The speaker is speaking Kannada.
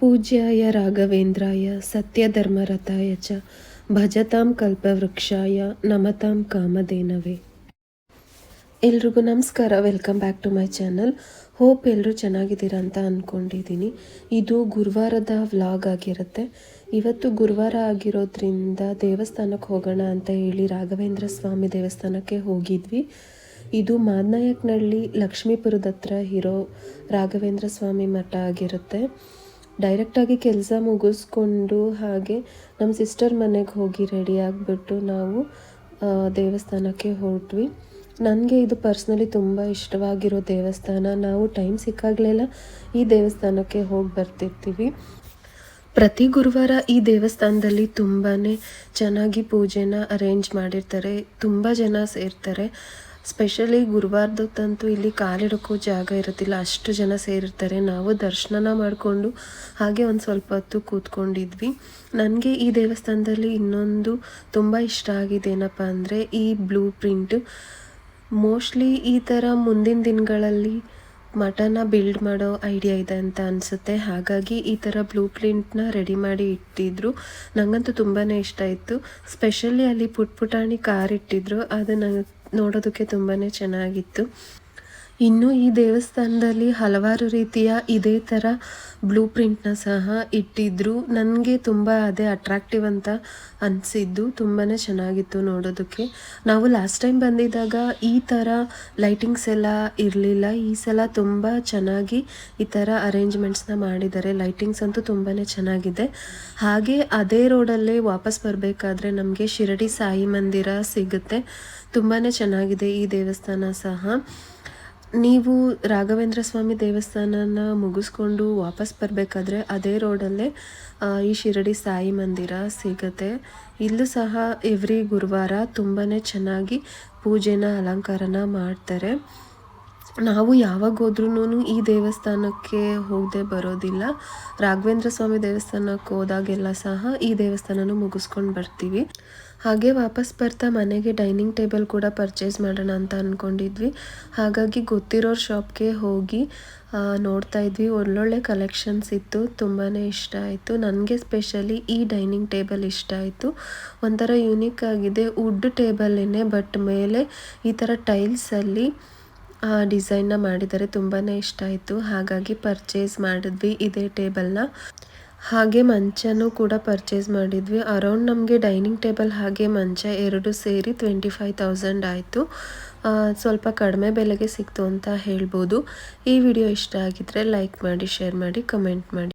ಪೂಜ್ಯಾಯ ರಾಘವೇಂದ್ರಾಯ, ಸತ್ಯಧರ್ಮರಥಾಯ ಚ, ಭಜತಾಂ ಕಲ್ಪವೃಕ್ಷಾಯ, ನಮತಾಂ ಕಾಮಧೇನವೇ. ಎಲ್ರಿಗೂ ನಮಸ್ಕಾರ, welcome back to my channel. Hope ಎಲ್ಲರೂ ಚೆನ್ನಾಗಿದ್ದೀರಾ ಅಂತ ಅಂದ್ಕೊಂಡಿದ್ದೀನಿ ಇದು ಗುರುವಾರದ ವ್ಲಾಗ್ ಆಗಿರುತ್ತೆ. ಇವತ್ತು ಗುರುವಾರ ಆಗಿರೋದ್ರಿಂದ ದೇವಸ್ಥಾನಕ್ಕೆ ಹೋಗೋಣ ಅಂತ ಹೇಳಿ ರಾಘವೇಂದ್ರ ಸ್ವಾಮಿ ದೇವಸ್ಥಾನಕ್ಕೆ ಹೋಗಿದ್ವಿ. ಇದು ಮಾದನಾಯಕ್ನಹಳ್ಳಿ ಲಕ್ಷ್ಮೀಪುರದ ಹತ್ರ ಇರೋ ರಾಘವೇಂದ್ರ ಸ್ವಾಮಿ ಮಠ ಆಗಿರುತ್ತೆ. ಡೈರೆಕ್ಟಾಗಿ ಕೆಲಸ ಮುಗಿಸ್ಕೊಂಡು ಹಾಗೆ ನಮ್ಮ ಸಿಸ್ಟರ್ ಮನೆಗೆ ಹೋಗಿ ರೆಡಿ ಆಗಿಬಿಟ್ಟು ನಾವು ದೇವಸ್ಥಾನಕ್ಕೆ ಹೊರಟ್ವಿ. ನನಗೆ ಇದು ಪರ್ಸ್ನಲಿ ತುಂಬ ಇಷ್ಟವಾಗಿರೋ ದೇವಸ್ಥಾನ. ನಾವು ಟೈಮ್ ಸಿಕ್ಕಾಗಲೆಲ್ಲ ಈ ದೇವಸ್ಥಾನಕ್ಕೆ ಹೋಗಿ ಬರ್ತಿರ್ತೀವಿ. ಪ್ರತಿ ಗುರುವಾರ ಈ ದೇವಸ್ಥಾನದಲ್ಲಿ ತುಂಬಾ ಚೆನ್ನಾಗಿ ಪೂಜೆನ ಅರೇಂಜ್ ಮಾಡಿರ್ತಾರೆ. ತುಂಬ ಜನ ಸೇರ್ತಾರೆ. ಸ್ಪೆಷಲಿ ಗುರುವಾರದೊತ್ತಂತೂ ಇಲ್ಲಿ ಕಾಲಿಡೋಕ್ಕೂ ಜಾಗ ಇರೋದಿಲ್ಲ ಅಷ್ಟು ಜನ ಸೇರಿರ್ತಾರೆ. ನಾವು ದರ್ಶನ ಮಾಡಿಕೊಂಡು ಹಾಗೆ ಒಂದು ಸ್ವಲ್ಪ ಹೊತ್ತು ಕೂತ್ಕೊಂಡಿದ್ವಿ. ನನಗೆ ಈ ದೇವಸ್ಥಾನದಲ್ಲಿ ಇನ್ನೊಂದು ತುಂಬ ಇಷ್ಟ ಆಗಿದೆ ಏನಪ್ಪ ಅಂದರೆ ಈ ಬ್ಲೂ ಪ್ರಿಂಟ್ ಮೋಸ್ಟ್ಲಿ ಈ ಥರ ಮುಂದಿನ ದಿನಗಳಲ್ಲಿ ಮಠನ ಬಿಲ್ಡ್ ಮಾಡೋ ಐಡಿಯಾ ಇದೆ ಅಂತ ಅನಿಸುತ್ತೆ. ಹಾಗಾಗಿ ಈ ಥರ ಬ್ಲೂ ಪ್ರಿಂಟ್ನ ರೆಡಿ ಮಾಡಿ ಇಟ್ಟಿದ್ರು. ನನಗಂತೂ ತುಂಬಾ ಇಷ್ಟ ಇತ್ತು ಸ್ಪೆಷಲಿ ಅಲ್ಲಿ ಪುಟ್ ಪುಟಾಣಿ ಕಾರ್ ಇಟ್ಟಿದ್ರು. ಅದು ನಂಗೆ ನೋಡೋದಕ್ಕೆ ತುಂಬಾ ಚೆನ್ನಾಗಿತ್ತು. ಇನ್ನು ಈ ದೇವಸ್ಥಾನದಲ್ಲಿ ಹಲವಾರು ರೀತಿಯ ಇದೇ ಥರ ಬ್ಲೂ ಪ್ರಿಂಟ್ನ ಸಹ ಇಟ್ಟಿದ್ರು. ನನಗೆ ತುಂಬ ಅದೇ ಅಟ್ರಾಕ್ಟಿವ್ ಅಂತ ಅನಿಸಿದ್ದು. ತುಂಬಾ ಚೆನ್ನಾಗಿತ್ತು ನೋಡೋದಕ್ಕೆ. ನಾವು ಲಾಸ್ಟ್ ಟೈಮ್ ಬಂದಿದ್ದಾಗ ಈ ಥರ ಲೈಟಿಂಗ್ಸ್ ಎಲ್ಲ ಇರಲಿಲ್ಲ. ಈ ಸಲ ತುಂಬ ಚೆನ್ನಾಗಿ ಈ ಥರ ಅರೇಂಜ್ಮೆಂಟ್ಸ್ನ ಮಾಡಿದ್ದಾರೆ. ಲೈಟಿಂಗ್ಸ್ ಅಂತೂ ತುಂಬಾ ಚೆನ್ನಾಗಿದೆ. ಹಾಗೆ ಅದೇ ರೋಡಲ್ಲೇ ವಾಪಸ್ ಬರಬೇಕಾದ್ರೆ ನಮಗೆ ಶಿರಡಿ ಸಾಯಿ ಮಂದಿರ ಸಿಗುತ್ತೆ. ತುಂಬಾ ಚೆನ್ನಾಗಿದೆ ಈ ದೇವಸ್ಥಾನ ಸಹ. ನೀವು ರಾಘವೇಂದ್ರ ಸ್ವಾಮಿ ದೇವಸ್ಥಾನನ ಮುಗಿಸ್ಕೊಂಡು ವಾಪಸ್ ಬರಬೇಕಾದ್ರೆ ಅದೇ ರೋಡಲ್ಲೇ ಈ ಶಿರಡಿ ಸಾಯಿ ಮಂದಿರ ಸಿಗುತ್ತೆ. ಇಲ್ಲೂ ಸಹ ಎವ್ರಿ ಗುರುವಾರ ತುಂಬಾ ಚೆನ್ನಾಗಿ ಪೂಜೆನ, ಅಲಂಕಾರನ ಮಾಡ್ತಾರೆ. ನಾವು ಯಾವಾಗ ಹೋದ್ರೂ ಈ ದೇವಸ್ಥಾನಕ್ಕೆ ಹೋಗದೆ ಬರೋದಿಲ್ಲ. ರಾಘವೇಂದ್ರ ಸ್ವಾಮಿ ದೇವಸ್ಥಾನಕ್ಕೆ ಹೋದಾಗೆಲ್ಲ ಸಹ ಈ ದೇವಸ್ಥಾನನ ಮುಗಿಸ್ಕೊಂಡು ಬರ್ತೀವಿ. ಹಾಗೆ ವಾಪಸ್ ಬರ್ತಾ ಮನೆಗೆ ಡೈನಿಂಗ್ ಟೇಬಲ್ ಕೂಡ ಪರ್ಚೇಸ್ ಮಾಡೋಣ ಅಂತ ಅಂದ್ಕೊಂಡಿದ್ವಿ ಹಾಗಾಗಿ ಗೊತ್ತಿರೋ ಶಾಪ್ಗೆ ಹೋಗಿ ನೋಡ್ತಾ ಇದ್ವಿ. ಒಳ್ಳೊಳ್ಳೆ ಕಲೆಕ್ಷನ್ಸ್ ಇತ್ತು ತುಂಬಾ ಇಷ್ಟ ಆಯಿತು. ನನಗೆ ಸ್ಪೆಷಲಿ ಈ ಡೈನಿಂಗ್ ಟೇಬಲ್ ಇಷ್ಟ ಆಯಿತು. ಒಂಥರ ಯೂನಿಕ್ ಆಗಿದೆ. ವುಡ್ ಟೇಬಲ್ಲೇನೆ ಬಟ್ ಮೇಲೆ ಈ ಥರ ಟೈಲ್ಸಲ್ಲಿ ಡಿಸೈನ್ನ ಮಾಡಿದರೆ ತುಂಬಾ ಇಷ್ಟ ಆಯಿತು. ಹಾಗಾಗಿ ಪರ್ಚೇಸ್ ಮಾಡಿದ್ವಿ ಇದೇ ಟೇಬಲ್ನ. ಹಾಗೆ ಮಂಚನೂ ಕೂಡ ಪರ್ಚೇಸ್ ಮಾಡಿದ್ವಿ. ಅರೌಂಡ್ ನಮಗೆ ಡೈನಿಂಗ್ ಟೇಬಲ್ ಹಾಗೆ ಮಂಚ ಎರಡು ಸೇರಿ ಟ್ವೆಂಟಿ ಫೈವ್ ತೌಸಂಡ್ ಆಯಿತು. ಸ್ವಲ್ಪ ಕಡಿಮೆ ಬೆಲೆಗೆ ಸಿಕ್ತು ಅಂತ ಹೇಳ್ಬೋದು. ಈ ವಿಡಿಯೋ ಇಷ್ಟ ಆಗಿದ್ರೆ ಲೈಕ್ ಮಾಡಿ, ಶೇರ್ ಮಾಡಿ, ಕಮೆಂಟ್ ಮಾಡಿ.